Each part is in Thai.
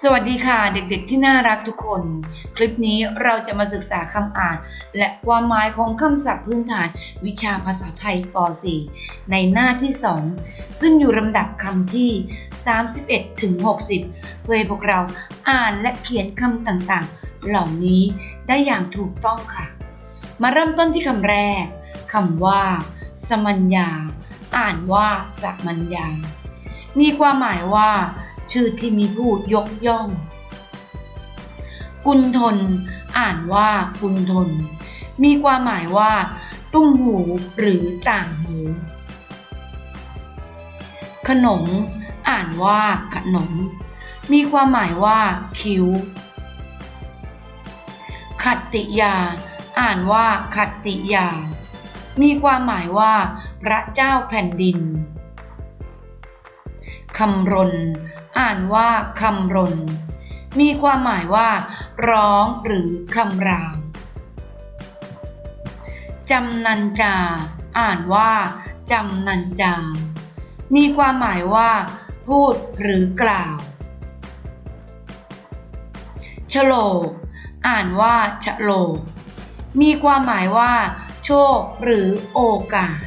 สวัสดีค่ะเด็กๆที่น่ารักทุกคน คลิปนี้เราจะมาศึกษาคำอ่าน และความหมายของคำศัพท์พื้นฐานวิชาภาษาไทยป .4 ในหน้าที่ 2 ซึ่งอยู่ลำดับคำที่ 31ถึง60 เพื่อให้พวกเราอ่านและเขียนคำต่างๆ เหล่านี้ได้อย่างถูกต้องค่ะ มาเริ่มต้นที่คำแรกคำว่า สมัญญา อ่านว่าสมัญญา มีความหมายว่า ชื่อที่มีผู้ยกย่อง กุณทน อ่านว่ากุณทน มีความหมายว่า ตุ้มหูหรือต่างหู ขนม อ่านว่าขนม มีความหมายว่า คิ้ว ขัตติยา อ่านว่าขัตติยา มีความหมายว่า พระเจ้าแผ่นดินคำรน อ่านว่าคำรน มีความหมายว่า ร้องหรือคำรามจำนันจา อ่านว่าจำนันจา มีความหมายว่า พูดหรือกล่าวฉโลก อ่านว่าฉโลก มีความหมายว่า โชคหรือโอกาส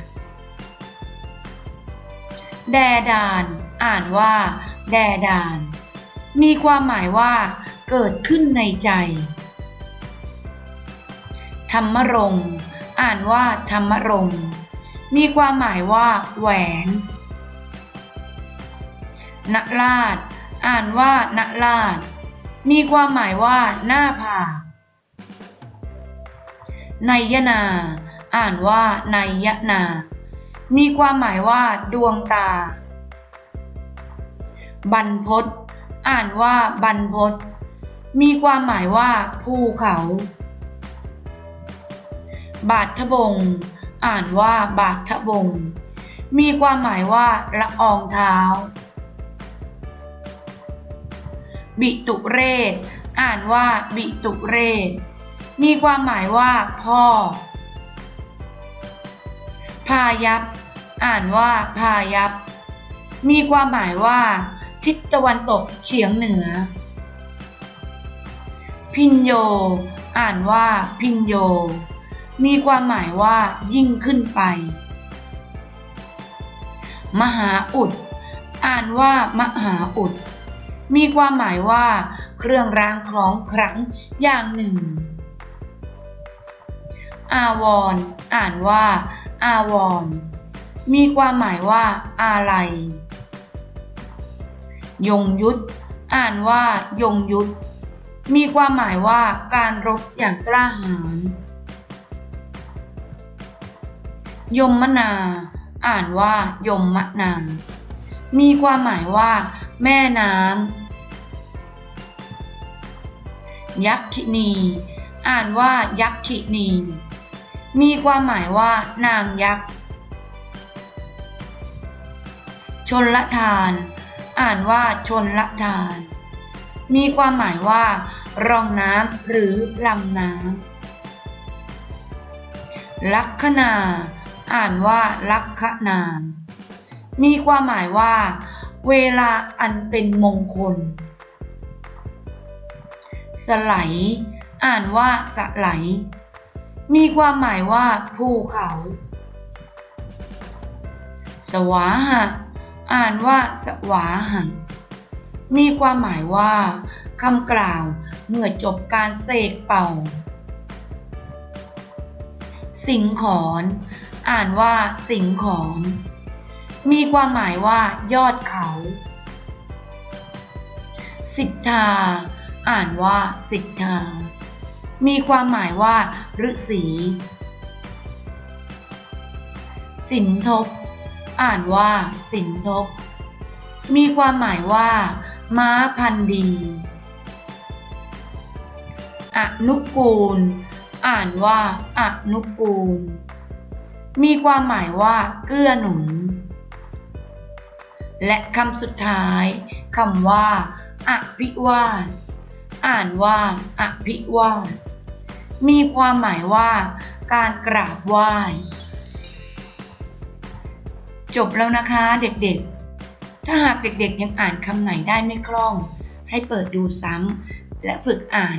แดดาน อ่านว่า แดดาน มีความหมายว่า เกิดขึ้นในใจ ธรรมรง อ่านว่า ธรรมรง มีความหมายว่า แหวน นราช อ่านว่านราช มีความหมายว่า หน้าผากไนยนา อ่านว่าไนยนา มีความหมายว่า ดวงตา บรรพตอ่านว่าบรรพตมีความหมายว่าภูเขา บาททบง อ่านว่าบาททบง มีความหมายว่าละอองเท้า บิตุเรศ อ่านว่าบิตุเรศ มีความหมายว่าพ่อ พายัพอ่านว่าพายัพมีความหมายว่า ทิศตะวันตกเฉียงเหนือ พินโย อ่านว่าพินโย มีความหมายว่ายิ่งขึ้นไป มหาอุด อ่านว่ามหาอุด มีความหมายว่า เครื่องรางคล้องครั้งอย่างหนึ่ง อาวรณ์อ่านว่า อาวร มีความหมายว่า อะไร ยงยุทธอ่านว่ายงยุทธมีความหมายว่าการรบอย่างกล้าหาญยมมนา อ่านว่ายมมะนามีความหมายว่า แม่น้ำยักษินี อ่านว่ายักษินี มีความหมายว่า นางยักษ์ชนละทาน อ่านว่าชนละทาน มีความหมายว่า รองน้ำหรือลำน้ำลักขณาอ่านว่าลักขณามีความหมายว่า เวลาอันเป็นมงคล สไลอ่านว่าสไลมีความหมายว่าภูเขา สวาหะ อ่านว่าสวาหะมีความหมายว่าคำกล่าวเมื่อจบการเสกเป่า สิงขอนอ่านว่าสิงขอนมีความหมายว่า ยอดเขา สิทธา อ่านว่า สิทธา มีความหมายว่าฤาษีสินทบ อ่านว่า สินทบ มีความหมายว่า ม้าพันดี อนุกูล อ่านว่า อนุกูล มีความหมายว่า เกื้อหนุน และคำสุดท้ายคำว่า อภิวาท อ่านว่า อภิวาท มีความหมายว่า การกราบไหว้ จบแล้วนะคะเด็กๆ ถ้าหากเด็กๆยังอ่านคำไหนได้ไม่คล่อง ให้เปิดดูซ้ำและฝึกอ่าน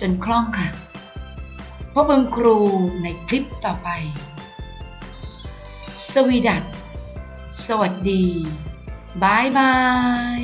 จนคล่องค่ะ พบกันครูในคลิปต่อไป สวีดัตสวัสดีบายบาย